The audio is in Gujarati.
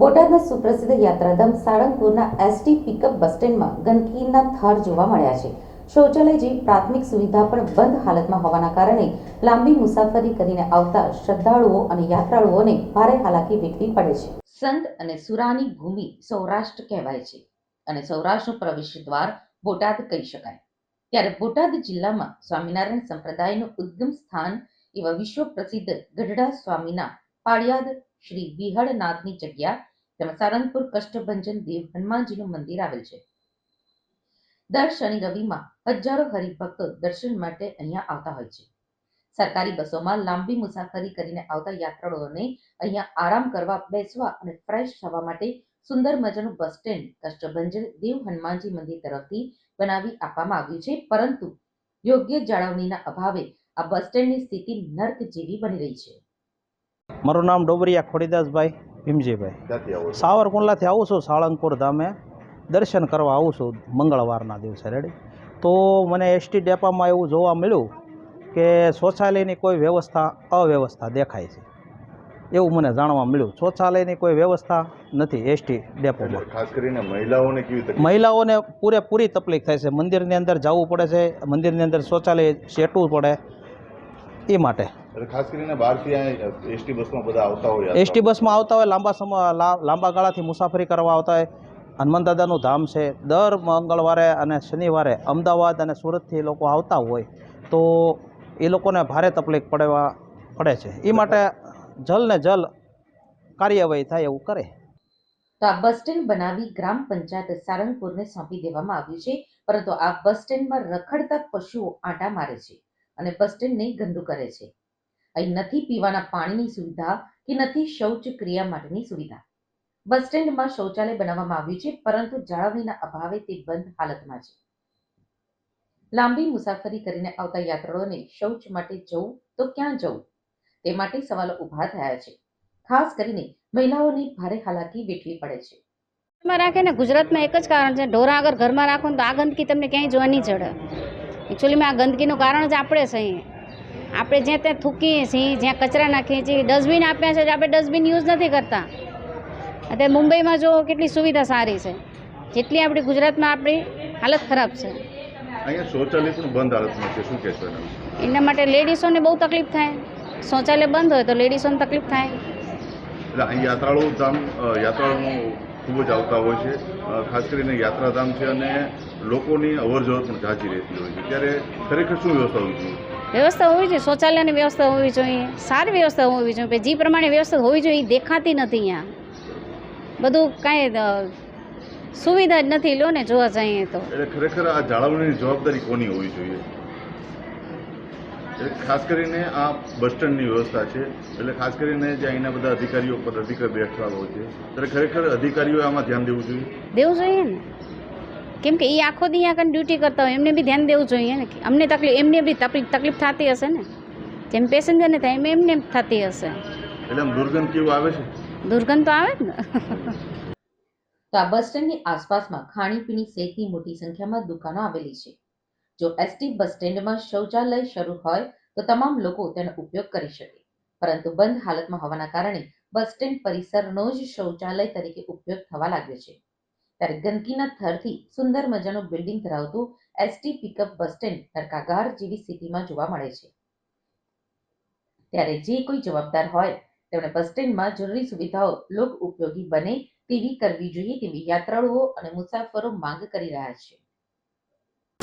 બોટાદના સુપ્રસિદ્ધ યાત્રાધામ સાળંગપુરના એસટી પિકઅપ બસ સ્ટેન્ડમાં ગંદકીના થર જોવા મળ્યા છે. શૌચાલય જેવી પ્રાથમિક સુવિધા પણ બંધ હાલતમાં હોવાના કારણે લાંબી મુસાફરી કરીને આવતા શ્રદ્ધાળુઓ અને યાત્રાળુઓને ભારે હાલાકી વેઠવી પડે છે. સંત અને સુરાની ભૂમિ સૌરાષ્ટ્ર કહેવાય છે અને સૌરાષ્ટ્રનું પ્રવેશ દ્વાર બોટાદ કહી શકાય. ત્યારે બોટાદ જિલ્લામાં સ્વામિનારાયણ સંપ્રદાયનું ઉદ્ગમ સ્થાન એવા વિશ્વ પ્રસિદ્ધ ગઢડા સ્વામીના પાળિયાદ શ્રી વિહળનાથની જગ્યા તેમાં સારંગપુર કષ્ટભંજન દેવ હનુમાનજીનું મંદિર આવેલ છે. દર શનિ રવિમાં હજારો હરિભક્તો દર્શન માટે અહીંયા આવતા હોય છે. સરકારી બસોમાં લાંબી મુસાફરી કરીને આવતા યાત્રાળુઓને અહીંયા આરામ કરવા, બેસવા અને ફ્રેશ થવા માટે સુંદર મજાનું બસ સ્ટેન્ડ કષ્ટભંજન દેવ હનુમાનજી મંદિર તરફથી બનાવી આપવામાં આવ્યું છે. પરંતુ યોગ્ય જાળવણીના અભાવે આ બસ સ્ટેન્ડની સ્થિતિ નર્ક જેવી બની રહી છે. મારું નામ ડોબરિયા ખોડીદાસભાઈ ભીમજીભાઈ. સાવરકુંડલાથી આવું છું સાળંગપુર ધામે. દર્શન કરવા આવું છું મંગળવારના દિવસે રેડી તો મને એસટી ડેપામાં એવું જોવા મળ્યું કે શૌચાલયની કોઈ વ્યવસ્થા અવ્યવસ્થા દેખાય છે. એવું મને જાણવા મળ્યું. શૌચાલયની કોઈ વ્યવસ્થા નથી એસટી ડેપોમાં. ખાસ કરીને મહિલાઓને કેવી મહિલાઓને પૂરેપૂરી તકલીફ થાય છે. મંદિરની અંદર જવું પડે છે મંદિરની અંદર શૌચાલય સેટવું પડે. એ માટે. ખાસ કરીને બહારથી એસટી બસમાં બધા આવતા હોય એસટી બસમાં આવતા હોય લાંબા સમય લા- લાંબા ગાળાથી મુસાફરી કરવા આવતા હોય. હનુમાન દાદાનું ધામ છે દર મંગળવારે અને શનિવારે અમદાવાદ અને સુરતથી લોકો આવતા હોય તો એ લોકોને ભારે તકલીફ પડવા પડે છે. એ માટે જલ ને જલ કાર્યવાહી થાય એવું કરે. તો આ બસ સ્ટેન્ડ બનાવી ગ્રામ પંચાયત સારંગપુરને સોંપી દેવામાં આવ્યું છે પરંતુ આ બસ સ્ટેન્ડમાં રખડતા પશુઓ આંટા મારે છે. અને બસ સ્ટેન્ડને ગંદુ કરે છે. અહીં નથી પીવાના પાણીની સુવિધા કે નથી શૌચ ક્રિયા માટેની સુવિધા. બસ સ્ટેન્ડમાં શૌચાલય બનાવવામાં આવ્યું છે, પરંતુ જાળવણીના અભાવે તે બંધ હાલતમાં છે. લાંબી મુસાફરી કરીને આવતા યાત્રાળુઓને શૌચ માટે જવું તો ક્યાં જવું? તે માટે સવાલો ઊભા થયા છે. ખાસ કરીને મહિલાઓને ભારે હાલાકી વેઠવી પડે છે. ઘરમાં રાખે ને ગુજરાતમાં એક જ કારણ છે. ઢોરા આગળ ઘરમાં રાખો તો આ ગંદકી તમને ક્યાંય જોવા નહીં ચડે એકચ્યુઅલીમાં આ ગંદકીનું કારણ જ આપણે છે આપણે જ્યાં ત્યાં થૂકીએ છીએ જ્યાં કચરા નાખીએ છીએ ડસ્ટબિન આપ્યા છે આપણે ડસ્ટબિન યુઝ નથી કરતા. અત્યારે મુંબઈમાં જો કેટલી સુવિધા સારી છે. જેટલી આપણી ગુજરાતમાં આપણી હાલત ખરાબ છે. શૌચાલય પણ બંધ હાલતમાં છે શું કહેશો એના માટે લેડીઝોને બહુ તકલીફ થાય. શૌચાલય બંધ હોય તો લેડીઝોને તકલીફ થાય. યાત્રાળુ ધામ અ, યાત્રાળુઓ ખૂબ જ આવતા હોય છે. ખાસ કરીને યાત્રાધામ છે અને લોકોની અવરજવર પણ ઝાંચી રહેતી હોય છે. ત્યારે ખરેખર શું વ્યવસ્થા હોવી જોઈએ? વ્યવસ્થા હોવી જોઈએ. શૌચાલયની વ્યવસ્થા હોવી જોઈએ. સારી વ્યવસ્થા હોવી જોઈએ. જે પ્રમાણે વ્યવસ્થા હોવી જોઈએ એ દેખાતી નથી અહીંયા. બધું કાંઈ સુવિધા જ નથી. લો ને જોવા જઈએ તો. એટલે ખરેખર આ જાળવણીની જવાબદારી કોની હોવી જોઈએ? એટલે ખાસ કરીને આ બસ સ્ટેન્ડની વ્યવસ્થા છે. એટલે ખાસ કરીને જે અહીંના બધા અધિકારીઓ પર અધિકાર બેઠવા હોય છે. ત્યારે ખરેખર અધિકારીઓ આમાં ધ્યાન દેવું જોઈએ? દેવું જોઈએ ને? કેમ કે એ આખો દી અહીંયા ડ્યુટી કરતા હોય એમને બી ધ્યાન દેવું જોઈએ ને? અમને તકલીફ એમને બી તકલીફ તકલીફ થતી હશે ને? જેમ પેસેન્જરને થાય એમ એમને થતી હશે. એટલે આમ દુર્ગંધ કેવું આવે છે? દુર્ગંધ તો આવે જ ને. તો આ બસ સ્ટેન્ડની આસપાસમાં ખાણીપીણી સહિતની મોટી સંખ્યામાં દુકાનો આવેલી છે. જો એસટી બસ સ્ટેન્ડમાં શૌચાલય શરૂ હોય, તો તમામ લોકો તેનો ઉપયોગ કરી શકે. પરંતુ બંધ હાલતમાં હોવાના કારણે બસ સ્ટેન્ડ પરિસરનો જ શૌચાલય તરીકે ઉપયોગ થવા લાગ્યો છે. ત્યારે ગંદકીના થરથી સુંદર મજાનું બિલ્ડિંગ ધરાવતું એસટી પિકઅપ બસ સ્ટેન્ડ તરકાગાર જેવી સ્થિતિમાં જોવા મળે છે. ત્યારે જે કોઈ જવાબદાર હોય તેમણે બસ સ્ટેન્ડમાં જરૂરી સુવિધાઓ લોક ઉપયોગી બને તેવી કરવી જોઈએ તેવી યાત્રાળુઓ અને મુસાફરો માંગ કરી રહ્યા છે.